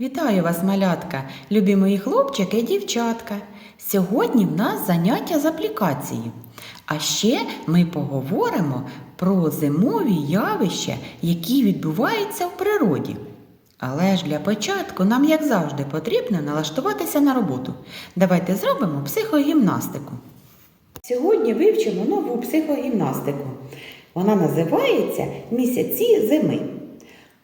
Вітаю вас, малятка, любі мої хлопчики і дівчатка. Сьогодні в нас заняття з аплікації. А ще ми поговоримо про зимові явища, які відбуваються в природі. Але ж для початку нам, як завжди, потрібно налаштуватися на роботу. Давайте зробимо психогімнастику. Сьогодні вивчимо нову психогімнастику. Вона називається Місяці зими.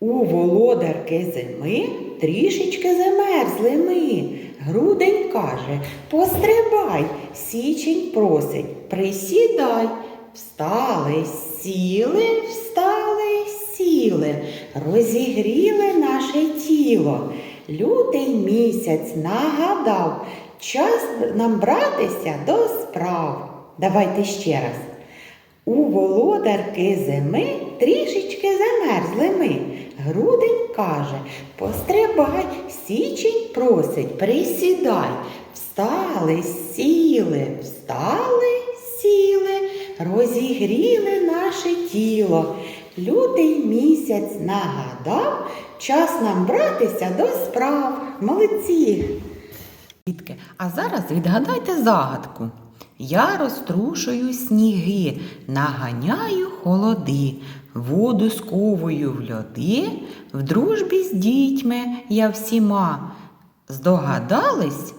У володарки зими трішечки замерзли ми. Грудень каже, пострибай, січень просить, присідай. Встали, сіли, встали, сіли, розігріли наше тіло. Лютий місяць нагадав, час нам братися до справ. Давайте ще раз. У володарки зими трішечки замерзли ми. Грудень каже, пострибай, січень просить, присідай. Встали, сіли, встали, сіли, розігріли наше тіло. Лютий місяць нагадав, час нам братися до справ. Молодці! Дітки, а зараз відгадайте загадку. Я розтрушую сніги, наганяю холоди, воду сковую в льоди, в дружбі з дітьми я всіма. Здогадались?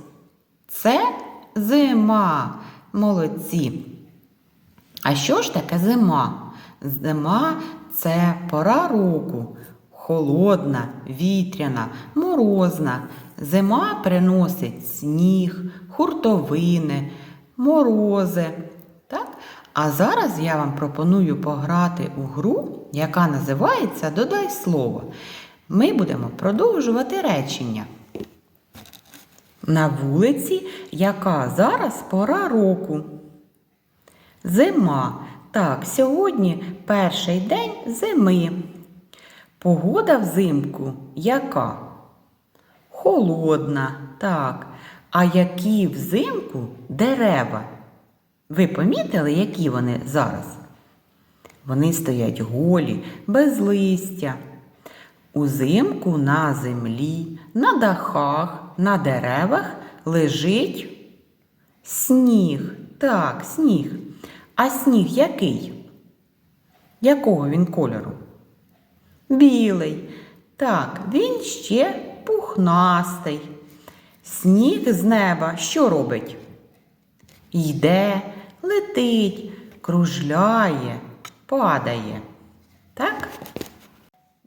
Це зима. Молодці. А що ж таке зима? Зима це пора року. Холодна, вітряна, морозна. Зима приносить сніг, хуртовини, морози. А зараз я вам пропоную пограти у гру, яка називається Додай слово. Ми будемо продовжувати речення. На вулиці, яка зараз пора року. Зима. Так, сьогодні перший день зими. Погода взимку яка? Холодна, так. А які взимку дерева? Ви помітили, які вони зараз? Вони стоять голі, без листя. Узимку на землі, на дахах, на деревах лежить сніг. Так, сніг. А сніг який? Якого він кольору? Білий. Так, він ще пухнастий. Сніг з неба що робить? Йде, летить, кружляє, падає. Так?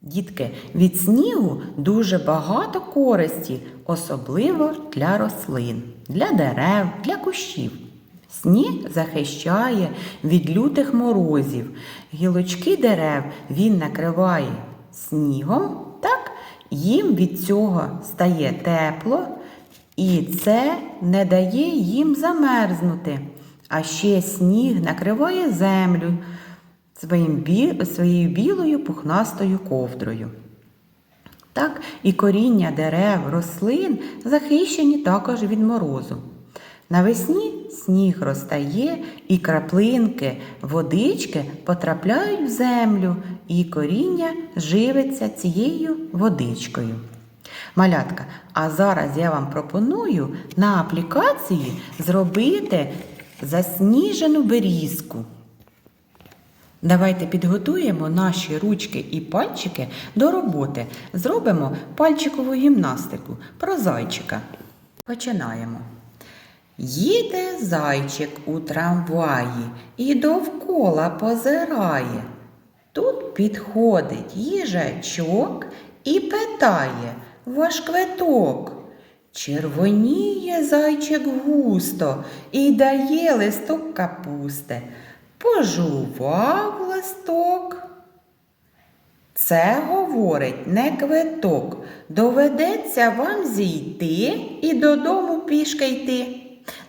Дітки, від снігу дуже багато користі, особливо для рослин, для дерев, для кущів. Сніг захищає від лютих морозів. Гілочки дерев він накриває снігом, так? їм від цього стає тепло, і це не дає їм замерзнути. А ще сніг накриває землю своїм бі... своєю білою пухнастою ковдрою. Так, і коріння дерев, рослин захищені також від морозу. Навесні сніг розтає, і краплинки водички потрапляють в землю, і коріння живиться цією водичкою. Малятка, а зараз я вам пропоную на аплікації зробити засніжену берізку. Давайте підготуємо наші ручки і пальчики до роботи. Зробимо пальчикову гімнастику про зайчика. Починаємо. Їде зайчик у трамваї і довкола позирає. Тут підходить їжачок і питає ваш квиток. Червоніє зайчик густо і дає листок капусти. Пожував листок. Це говорить не квиток. Доведеться вам зійти і додому пішки йти.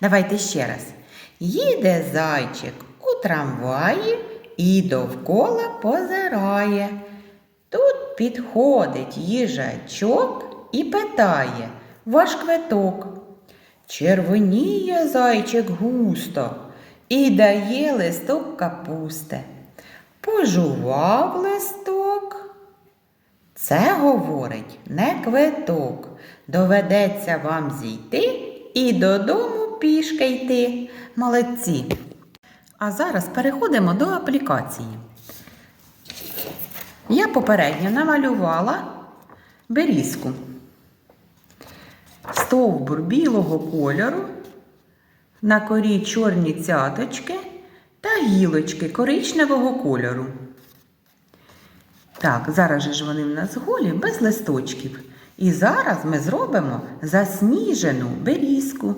Давайте ще раз. Їде зайчик у трамваї і довкола позирає. Тут підходить їжачок і питає ваш квиток. Червоніє зайчик густо і дає листок капусти. Пожував листок. Це говорить не квиток. Доведеться вам зійти і додому пішки йти. Молодці. А зараз переходимо до аплікації. Я попередньо намалювала берізку. Стовбур білого кольору, на корі чорні цяточки та гілочки коричневого кольору. Так, зараз же ж вони в нас голі без листочків. І зараз ми зробимо засніжену берізку.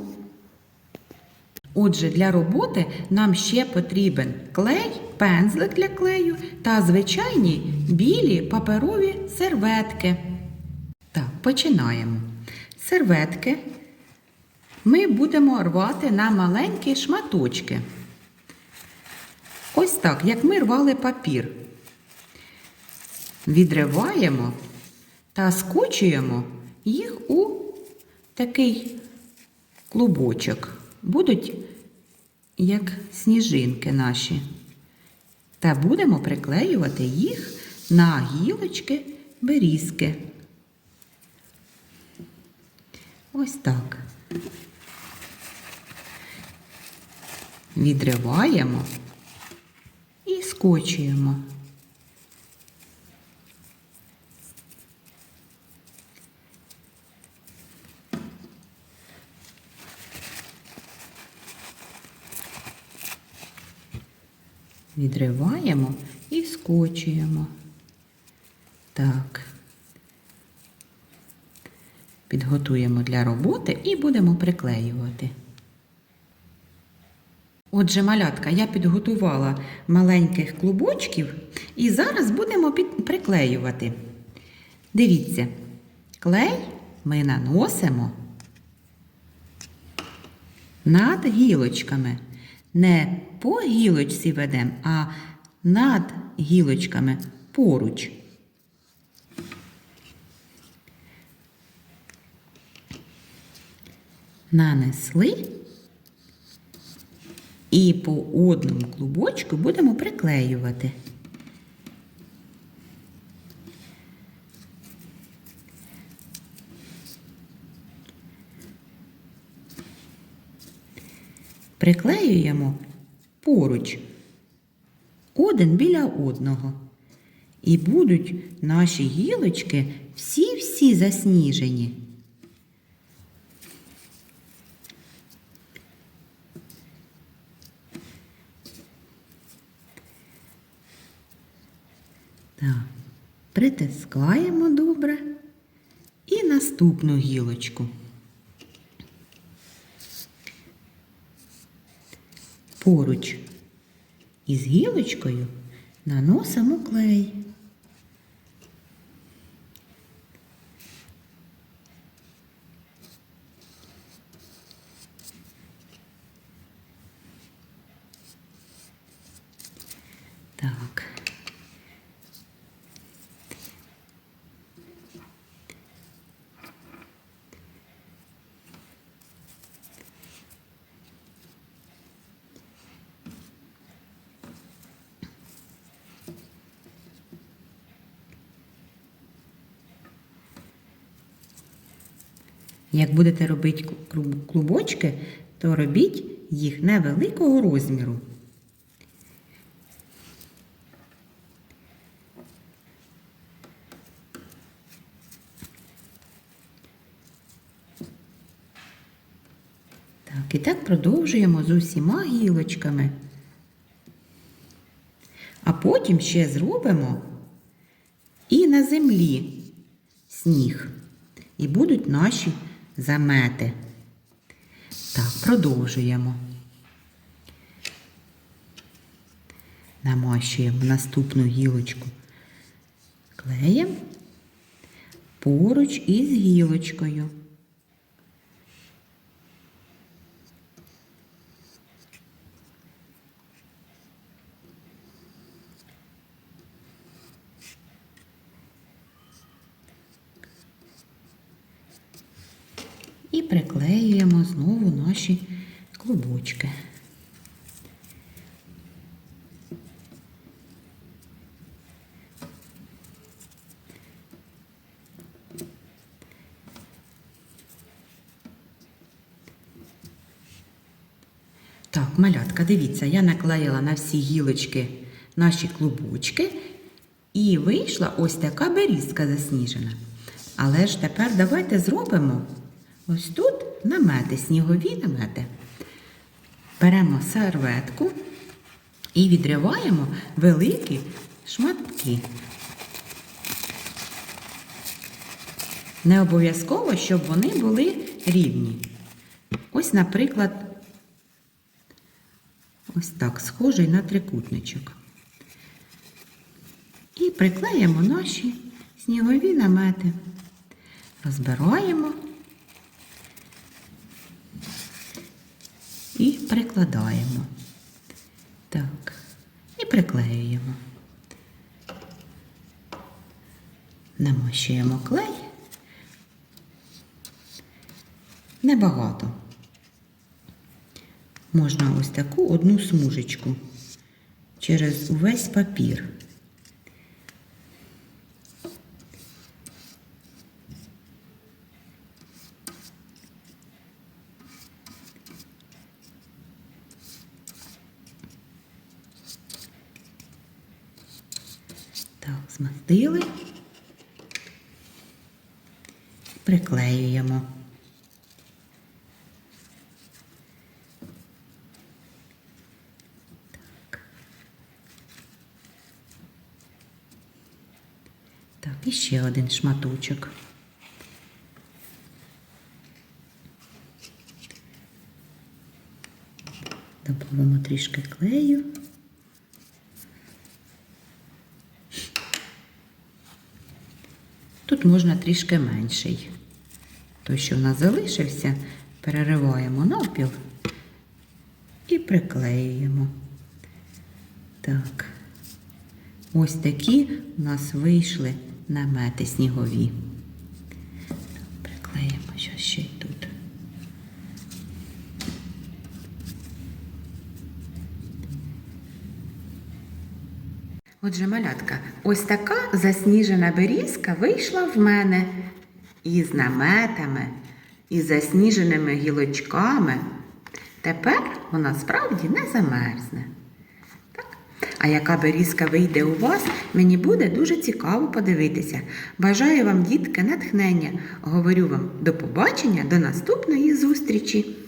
Отже, для роботи нам ще потрібен клей, пензлик для клею та звичайні білі паперові серветки. Так, починаємо. Серветки ми будемо рвати на маленькі шматочки. Ось так, як ми рвали папір. Відриваємо та скочуємо їх у такий клубочок. Будуть як сніжинки наші. Та будемо приклеювати їх на гілочки берізки. Ось так. Відриваємо і скочуємо. Відриваємо і скочуємо. Так. Підготуємо для роботи і будемо приклеювати. Отже, малятка, я підготувала маленьких клубочків і зараз будемо приклеювати. Дивіться, клей ми наносимо над гілочками. Не по гілочці ведемо, а над гілочками поруч. Нанесли і по одному клубочку будемо приклеювати. Приклеюємо поруч один біля одного. І будуть наші гілочки всі-всі засніжені. Так, притискаємо добре і наступну гілочку. Поруч із гілочкою наносимо клей. Так. Як будете робити клубочки, то робіть їх невеликого розміру. Так, і так продовжуємо з усіма гілочками. А потім ще зробимо і на землі сніг. І будуть наші замети. Так, продовжуємо. Намащуємо наступну гілочку клеєм поруч із гілочкою. приклеюємо знову наші клубочки. Так, малятка, дивіться, я наклеїла на всі гілочки наші клубочки і вийшла ось така берізка засніжена. Але ж тепер давайте зробимо ось тут намети, снігові намети. Беремо серветку і відриваємо великі шматки. Не обов'язково, щоб вони були рівні. Ось, наприклад, ось так, схожий на трикутничок. І приклеїмо наші снігові намети. Розбираємо і прикладаємо. Так, і приклеюємо. Намощуємо клей. Небагато. Можна ось таку одну смужечку через увесь папір. Так, змастили. Приклеюємо. Так. Так, і ще один шматочок. Добавимо трішки клею. Тут можна трішки менший. Той, що в нас залишився, перериваємо навпіл і приклеюємо. Так. Ось такі у нас вийшли намети снігові. Приклеїмо що ще й тут. Отже, малятка, ось така засніжена берізка вийшла в мене із наметами, і засніженими гілочками. Тепер вона справді не замерзне. Так? А яка берізка вийде у вас, мені буде дуже цікаво подивитися. Бажаю вам, дітки, натхнення. Говорю вам до побачення, до наступної зустрічі.